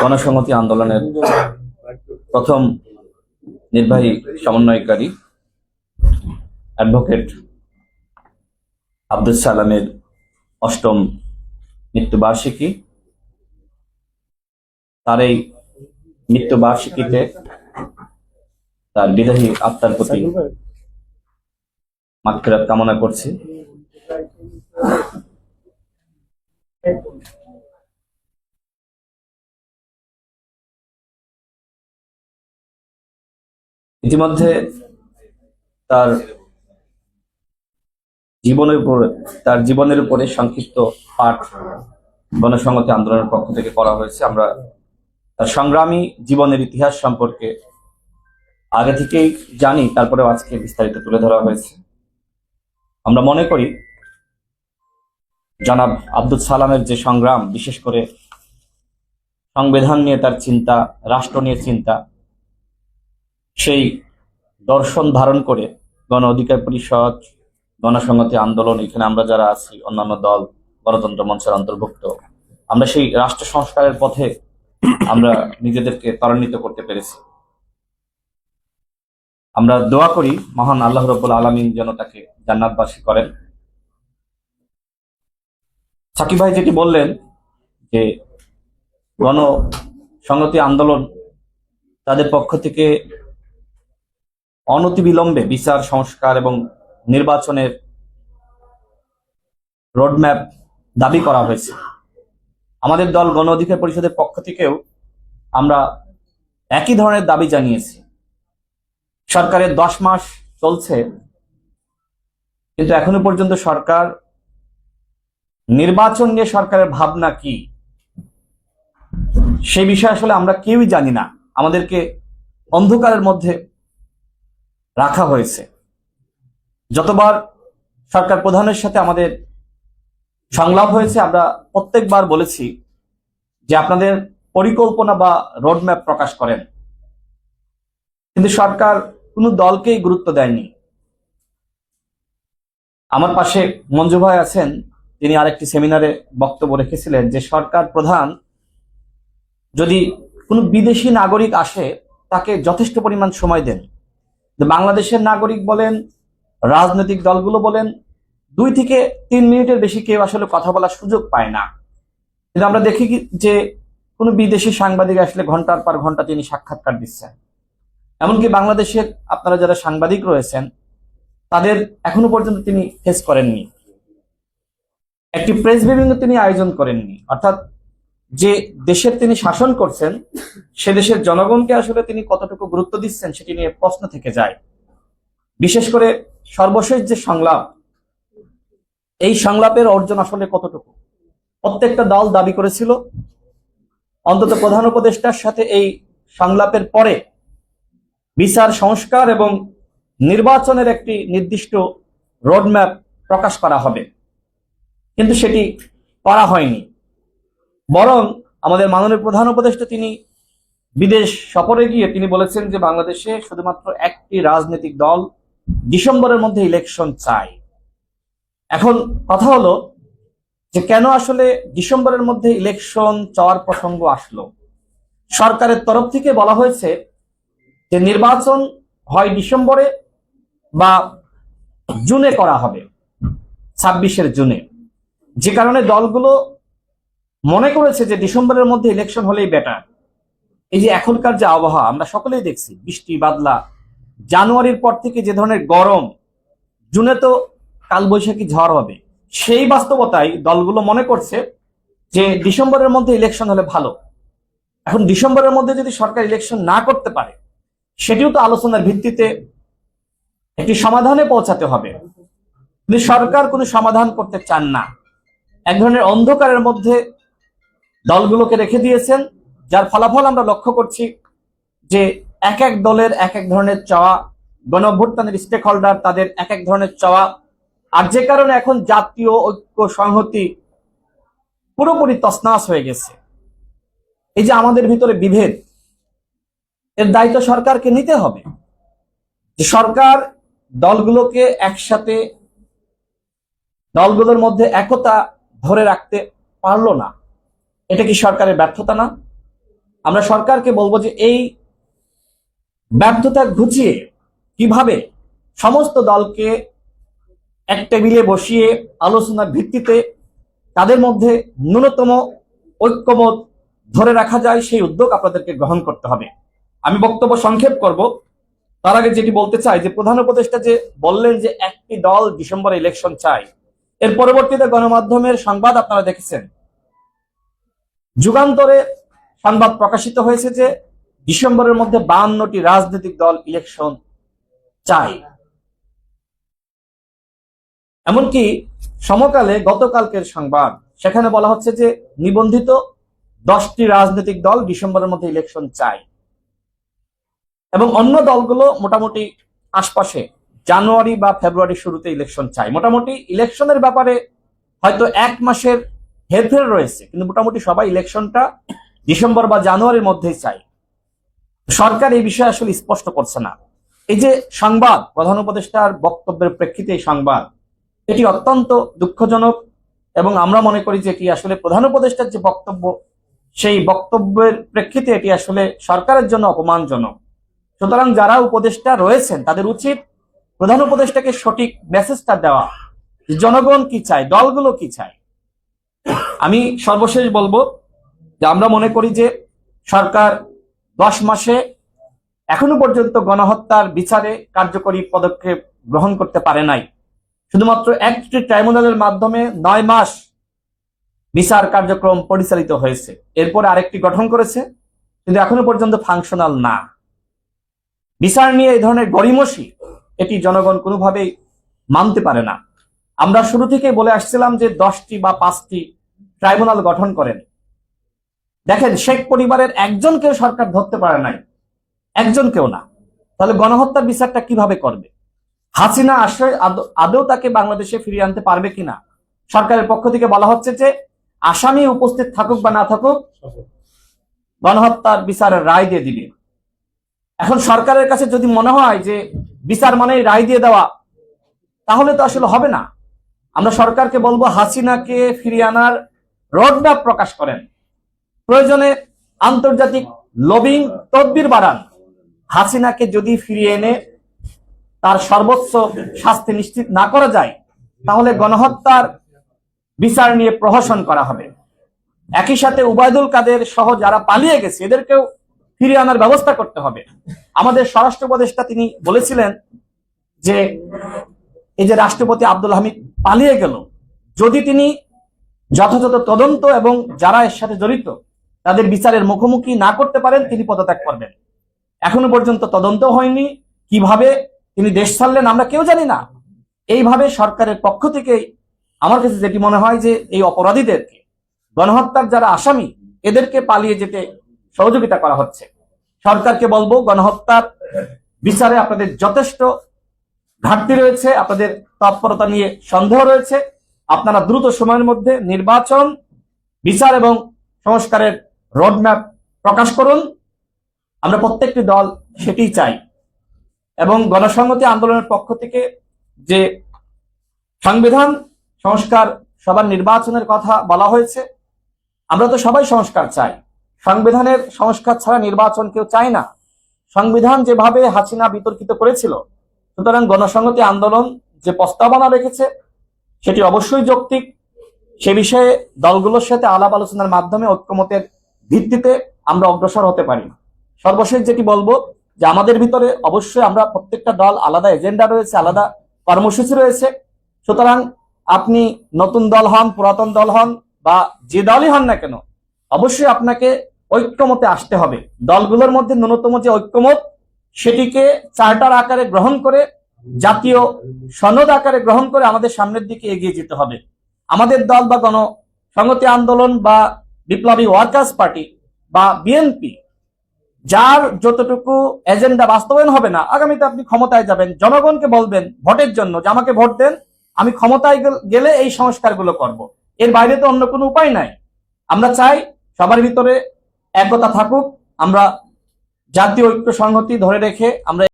গণসংহতি আন্দোলনের প্রথম নির্বাহী সমন্বয়কারী অ্যাডভোকেট আব্দুল সালামের অষ্টম মৃত্যুবার্ষিকী। তার এই মৃত্যুবার্ষিকীতে তার বিদায়ী আত্মার প্রতি মাগফিরাত কামনা করছি। ইতিমধ্যে তার জীবনের উপর, তার জীবনের উপরে সংক্ষিপ্ত পাঠ গণসংহতি আন্দোলনের পক্ষ থেকে করা হয়েছে। আমরা তার সংগ্রামী জীবনের ইতিহাস সম্পর্কে আগে থেকেই জানি, তারপরেও আজকে বিস্তারিত তুলে ধরা হয়েছে। আমরা মনে করি, জনাব আব্দুল সালামের যে সংগ্রাম, বিশেষ করে সংবিধান নিয়ে তার চিন্তা, রাষ্ট্র নিয়ে চিন্তা সেই দর্শন ধারণ করে গণ অধিকার পরিষদ, গণসংহতি আন্দোলন, এখানে আমরা যারা আছি, অন্যান্য দল, গণতন্ত্র মঞ্চের অন্তর্ভুক্ত, আমরা সেই রাষ্ট্র সংস্কারের পথে আমরা নিজেদেরকে ত্বরান্বিত করতে পেরেছি। আমরা দোয়া করি, মহান আল্লাহ রব্বুল আলমিন যেন তাকে জান্নাতবাসী করেন। সাকিব ভাই যেটি বললেন যে গণ সংহতি আন্দোলন তাদের পক্ষ থেকে অনতিবিলম্বে বিচার, সংস্কার এবং নির্বাচনের রোডম্যাপ দাবি করা হয়েছে। আমাদের দল গণ অধিকার পরিষদের পক্ষ থেকেও আমরা একই ধরনের দাবি জানিয়েছি। সরকারের দশ মাস চলছে, কিন্তু এখনও পর্যন্ত সরকার নির্বাচন নিয়ে সরকারের ভাবনা কি? সেই বিষয়ে আসলে আমরা কেউই জানি না। আমাদেরকে অন্ধকারের মধ্যে রাখা হয়েছে। যতবার সরকার প্রধানের সাথে আমাদের সংলাপ হয়েছে, আমরা প্রত্যেকবার বলেছি যে আপনাদের পরিকল্পনা বা রোডম্যাপ প্রকাশ করেন। কিন্তু সরকার কোনো দলকেই গুরুত্ব দেয়নি। আমার পাশে মঞ্জু ভাই আছেন, তিনি আরেকটি সেমিনারে বক্তব্য রেখেছিলেন যে সরকার প্রধান যদি কোনো বিদেশি নাগরিক আসে, তাকে যথেষ্ট পরিমাণ সময় দেন। বাংলাদেশের নাগরিক বলেন, রাজনৈতিক দলগুলো বলেন, দুই থেকে তিন মিনিটের বেশি কেউ আসলে কথা বলার সুযোগ পায় না। কিন্তু আমরা দেখি যে কোনো বিদেশি সাংবাদিক আসলে ঘণ্টার পর ঘণ্টা তিনি সাক্ষাৎকার দিচ্ছেন। এমনকি বাংলাদেশের আপনারা যারা সাংবাদিক রয়েছেন, তাদের এখনও পর্যন্ত তিনি ফেস করেননি। একটি প্রেস ব্রিফিং তিনি আয়োজন করেননি। অর্থাৎ যে দেশের তিনি শাসন করছেন, সে দেশের জনগণকে আসলে তিনি কতটুকু গুরুত্ব দিচ্ছেন সেটি নিয়ে প্রশ্ন থেকে যায়। বিশেষ করে সর্বশেষ যে সংলাপ, এই সংলাপের অর্জন আসলে কতটুকু? প্রত্যেকটা দল দাবি করেছিল, অন্তত প্রধান উপদেষ্টার সাথে এই সংলাপের পরে বিচার, সংস্কার এবং নির্বাচনের একটি নির্দিষ্ট রোডম্যাপ প্রকাশ করা হবে। কিন্তু সেটি করা হয়নি। বরং আমাদের মাননীয় প্রধান উপদেষ্টা তিনি বিদেশ সফরে গিয়ে তিনি বলেছেন যে বাংলাদেশে শুধুমাত্র একটি রাজনৈতিক দল ডিসেম্বরের মধ্যে ইলেকশন চায়। এখন কথা হলো যে কেন আসলে ডিসেম্বরের মধ্যে ইলেকশন চাওয়ার প্রসঙ্গ আসলো? সরকারের তরফ থেকে বলা হয়েছে যে নির্বাচন হয় ডিসেম্বরে বা জুনে করা হবে, ছাব্বিশের জুনে। যে কারণে দলগুলো মনে করেছে যে ডিসেম্বরের মধ্যে ইলেকশন হলেই বেটার এই যে এখনকার যে আবহাওয়া, আমরা সকলেই দেখছি, বৃষ্টি, বাদলা। জানুয়ারির পর থেকে যে ধরনের গরম, জুনে তো কালবৈশাখী ঝড় হবে। সেই বাস্তবতায় দলগুলো মনে করছে যে ডিসেম্বরের মধ্যে ইলেকশন হলে ভালো। এখন ডিসেম্বরের মধ্যে যদি সরকার ইলেকশন না করতে পারে, সেটিও তো আলোচনার ভিত্তিতে একটি সমাধানে পৌঁছাতে হবে। সরকার কোনো সমাধান করতে চান না, এক ধরনের অন্ধকারের মধ্যে দলগুলোকে রেখে দিয়েছেন, যার ফলাফল আমরা লক্ষ্য করছি যে এক এক দলের এক এক ধরনের চাওয়া গণ অভ্যুত্থানের স্টেক হোল্ডার তাদের এক এক ধরনের চাওয়া, আর যে কারণে এখন জাতীয় ঐক্য সংহতি পুরোপুরি তসনাস হয়ে গেছে। এই যে আমাদের ভিতরে বিভেদ, এর দায়িত্ব সরকারকে নিতে হবে। যে সরকার দলগুলোকে একসাথে, দলগুলোর মধ্যে একতা ধরে রাখতে পারল না। এটা কি সরকারের ব্যর্থতা না? আমরা সরকারকে বলব যে এই ব্যর্থতা ঘুচিয়ে কীভাবে সমস্ত দলকে এক টেবিলে বসিয়ে আলোচনার ভিত্তিতে তাদের মধ্যে ন্যূনতম ঐক্যমত ধরে রাখা যায়, সেই উদ্যোগ আপনাদেরকে গ্রহণ করতে হবে। আমি বক্তব্য সংক্ষেপ করব। তার আগে যেটি বলতে চাই, যে প্রধান উপদেষ্টা যে বললেন যে একটি দল ডিসেম্বরে ইলেকশন চাই এর পরবর্তীতে গণমাধ্যমের সংবাদ আপনারা দেখেছেন। যুগান্তরে সংবাদ প্রকাশিত হয়েছে যে ডিসেম্বরের মধ্যে বাহান্নটি রাজনৈতিক দল ইলেকশন চাই এমনকি সমকালে গতকালকের সংবাদ, সেখানে বলা হচ্ছে যে নিবন্ধিত দশটি রাজনৈতিক দল ডিসেম্বরের মধ্যে ইলেকশন চাই এবং অন্য দলগুলো মোটামুটি আশপাশে জানুয়ারি বা ফেব্রুয়ারি শুরুতে ইলেকশন চাই মোটামুটি ইলেকশনের ব্যাপারে হয়তো এক মাসের হেরফের রয়েছে, কিন্তু মোটামুটি সবাই ইলেকশনটা ডিসেম্বর বা জানুয়ারির মধ্যেই চাই সরকার এই বিষয়ে আসলে স্পষ্ট করছে না। এই যে সংবাদ, প্রধান উপদেষ্টার বক্তব্যের প্রেক্ষিতে সংবাদ, এটি অত্যন্ত দুঃখজনক এবং আমরা মনে করি যে এটি আসলে প্রধান উপদেষ্টার যে বক্তব্য, সেই বক্তব্যের প্রেক্ষিতে এটি আসলে সরকারের জন্য অপমানজনক। সুতরাং যারা উপদেষ্টা রয়েছেন, তাদের উচিত প্রধান উপদেষ্টাকে সঠিক মেসেজটা দেওয়া জনগণ কি চায়, দলগুলো কি চায়। আমি সর্বশেষ বলব যে আমরা মনে করি যে সরকার দশ মাসে এখনও পর্যন্ত গণহত্যার বিচারে কার্যকরী পদক্ষেপ গ্রহণ করতে পারে নাই। শুধুমাত্র একটি ট্রাইব্যুনালের মাধ্যমে নয় মাস বিচার কার্যক্রম পরিচালিত হয়েছে। এরপরে আরেকটি গঠন করেছে, কিন্তু এখনও পর্যন্ত ফাংশনাল না। বিচার নিয়ে এই ধরনের গরিমসি এটি জনগণ কোনোভাবেই মানতে পারে না। আমরা শুরু থেকে বলে আসছিলাম যে দশটি বা পাঁচটি ট্রাইব্যুনাল গঠন করেন। দেখেন, শেখ পরিবারের একজনকেও সরকার ধরতে পারে নাই। একজনকেও না। তাহলে গণহত্যার বিচারটা কীভাবে করবে? হাসিনা আদৌ- আদৌ তাকে বাংলাদেশে ফিরিয়ে আনতে পারবে কিনা? সরকারের পক্ষ থেকে বলা হচ্ছে যে, আসামি উপস্থিত থাকুক বা না থাকুক, গণহত্যার বিচারের রায় দিয়ে দিবে। এখন সরকারের কাছে যদি মনে হয় যে, বিচার মানে রায় দিয়ে দেওয়া, তাহলে তো আসলে হবে না। আমরা সরকারকে বলব হাসিনাকে ফিরিয়ে আনার রোডম্যাপ প্রকাশ করেন। প্রয়োজনে আন্তর্জাতিক লবিং তদবির বাড়ান। হাসিনাকে যদি ফিরিয়ে এনে তার সর্বোচ্চ শাস্তি নিশ্চিত না করা যায়, তাহলে গণহত্যার বিচার নিয়ে প্রহসন করা হবে। একই সাথে উবায়দুল কাদের সহ যারা পালিয়ে গেছে, এদেরকেও ফিরিয়ে আনার ব্যবস্থা করতে হবে। আমাদের স্বরাষ্ট্র উপদেষ্টা তিনি বলেছিলেন যে, এই যে রাষ্ট্রপতি আব্দুল হামিদ পালিয়ে গেল, যদি তিনি যথাযথ তদন্ত এবং যারা এর সাথে জড়িত, তাদের বিচারের মুখোমুখি না করতে পারেন, তিনি পদত্যাগ করবেন। এখনও পর্যন্ত তদন্ত হয়নি। কীভাবে তিনি দেশ ছাড়লেন আমরা কেউ জানি না। এইভাবে সরকারের পক্ষ থেকে আমার কাছে যেটি মনে হয় যে এই অপরাধীদেরকে, গণহত্যার যারা আসামি, এদেরকে পালিয়ে যেতে সহযোগিতা করা হচ্ছে। সরকারকে বলব, গণহত্যার বিচারে আপনাদের যথেষ্ট ঘাটতি রয়েছে, আপনাদের তৎপরতা নিয়ে সন্দেহ রয়েছে। আপনারা দ্রুত সময়ের মধ্যে নির্বাচন, বিচার এবং সংস্কারের রোডম্যাপ প্রকাশ করুন। আমরা প্রত্যেকটি দল সেটি চাই। এবং গণসংহতি আন্দোলনের পক্ষ থেকে যে সংবিধান, সংস্কার, সবার নির্বাচনের কথা বলা হয়েছে, আমরা তো সবাই সংস্কার চাই। সংবিধানের সংস্কার ছাড়া নির্বাচন কেউ চায় না। সংবিধান যেভাবে হাসিনা বিতর্কিত করেছিল, সুতরাং গণসংহতি আন্দোলন যে প্রস্তাবনা রেখেছে সেটি অবশ্যই যৌক্তিক। সে বিষয়ে দলগুলোর সাথে আলাপ আলোচনার মাধ্যমে ঐক্যমতের ভিত্তিতে আমরা অগ্রসর হতে পারি। সর্বশেষ যেটি বলব যে আমাদের ভিতরে অবশ্যই আমরা প্রত্যেকটা দল আলাদা এজেন্ডা রয়েছে, আলাদা কর্মসূচি রয়েছে। সুতরাং আপনি নতুন দল হন, পুরাতন দল হন বা যে দলই হন না কেন, অবশ্যই আপনাকে ঐক্যমতে আসতে হবে। দলগুলোর মধ্যে ন্যূনতম যে ঐক্যমত, সেটিকে চার্টার আকারে গ্রহণ করে জাতীয় সনদ আকারে গ্রহণ করে আমাদের সামনের দিকে এগিয়ে যেতে হবে। আমাদের দল বা গণ সংহতি আন্দোলন বা বিপ্লবী ওয়ার্কার্স পার্টি বা বিএনপি, যার যতটুকু এজেন্ডা বাস্তবায়ন হবে না, আগামীতে আপনি ক্ষমতায় যাবেন, জনগণকে বলবেন ভোটের জন্য যে আমাকে ভোট দেন, আমি ক্ষমতায় গেলে এই সংস্কারগুলো করব। এর বাইরে তো অন্য কোনো উপায় নাই। আমরা চাই সবার ভিতরে একতা থাকুক, আমরা জাতীয় ঐক্য সংহতি ধরে রেখে আমরা